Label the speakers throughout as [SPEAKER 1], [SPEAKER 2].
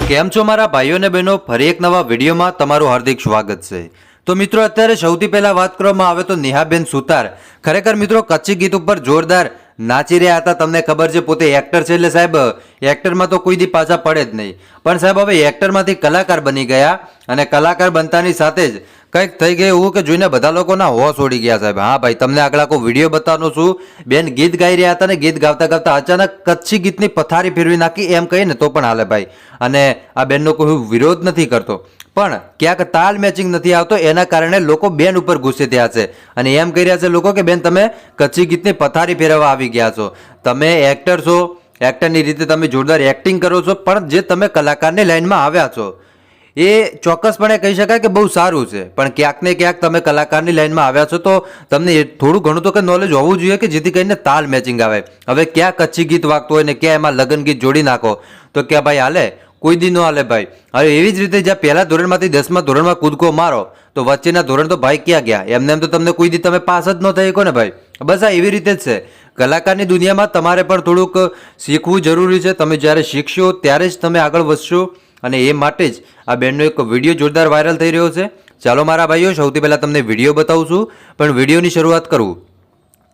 [SPEAKER 1] કેમ છો મારા ભાઈઓ અને બહેનો? ફરી એક નવા વિડીયોમાં તમારું હાર્દિક સ્વાગત છે. તો મિત્રો, અત્યારે સૌથી પહેલા વાત કરવામાં આવે તો નેહાબેન સુતાર. ખરેખર મિત્રો, કચ્છી ગીત ઉપર જોરદાર નાચી રહ્યા હતા. તમને ખબર છે, પોતે એક્ટર છે એટલે સાહેબ એક્ટરમાં તો કોઈ દી પાછા પડે જ નહીં. પણ સાહેબ, હવે એક્ટરમાંથી કલાકાર બની ગયા અને કલાકાર બનતાની સાથે જ કંઈક થઈ ગયું એવું કે જોઈને બધા લોકોના હોશ ઉડી ગયા સાહેબ. હા ભાઈ, તમને આગળ આખો વીડિયો બતાવવાનો છું. બેન ગીત ગાઈ રહ્યા હતા ને ગીત ગાતા ગાતા અચાનક કચ્છી ગીતની પથારી ફેરવી નાખી એમ કહીએ ને તો પણ હાલે ભાઈ. અને આ બેનનો કોઈ વિરોધ નથી કરતો. પણ ક્યાંક તાલ મેચિંગ નથી આવતો એના કારણે લોકો બેન ઉપર ગુસ્સે થયા છે. અને એમ કહી રહ્યા છે લોકો કે, બેન, તમે કચ્છી ગીતની પથારી ફેરવવા આવી ગયા છો. તમે એક્ટર છો. એક્ટરની રીતે તમે જોરદાર એક્ટિંગ કરો છો. પણ જે તમે કલાકારની લાઈનમાં આવ્યા છો એ ચોક્કસપણે કહી શકાય કે બહુ સારું છે. પણ ક્યાંક ને ક્યાંક તમે કલાકારની લાઈનમાં આવ્યા છો તો તમને થોડું ઘણું તો કે નોલેજ હોવું જોઈએ કે જેથી કરીને તાલ મેચિંગ આવે. હવે ક્યાં કચ્છી ગીત વાગતું હોય ને ક્યાં એમાં લગ્ન ગીત જોડી નાખો. તો ક્યાં ભાઈ હાલે, કોઈ દી ન હાલે ભાઈ. હવે એવી જ રીતે જ્યાં પહેલા ધોરણમાંથી દસમા ધોરણમાં કૂદકો મારો, તો વચ્ચેના ધોરણ તો ભાઈ ક્યાં ગયા? એમને એમ તો તમને કોઈ દી તમે પાસ જ ન થઈ શકો ને ભાઈ. બસ આ એવી રીતે જ છે. કલાકારની દુનિયામાં તમારે પણ થોડુંક શીખવું જરૂરી છે. તમે જ્યારે શીખશો ત્યારે જ તમે આગળ વધશો. અને એ માટે જ આ બેનનો એક વીડિયો જોરદાર વાયરલ થઈ રહ્યો છે. ચાલો મારા ભાઈઓ, સૌથી પહેલાં તમને વીડિયો બતાવું છું પણ વિડીયોની શરૂઆત કરું.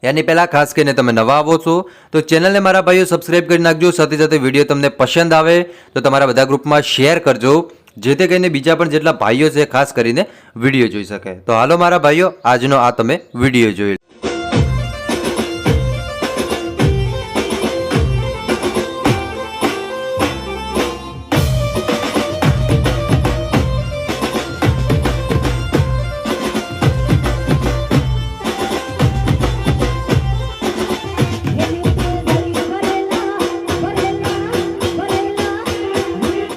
[SPEAKER 1] એની પહેલાં ખાસ કરીને તમે નવા આવો છો, તો ચેનલને મારા ભાઈઓ સબસ્ક્રાઇબ કરી નાખજો, સાથે સાથે વીડિયો તમને પસંદ આવે, તો તમારા બધા ગ્રુપમાં શેર કરજો, જેથી કરીને બીજા પણ જેટલા ભાઈઓ છે, ખાસ કરીને વીડિયો જોઈ શકે. તો હાલો મારા ભાઈઓ, આજનો આ તમે વીડિયો જોઈ.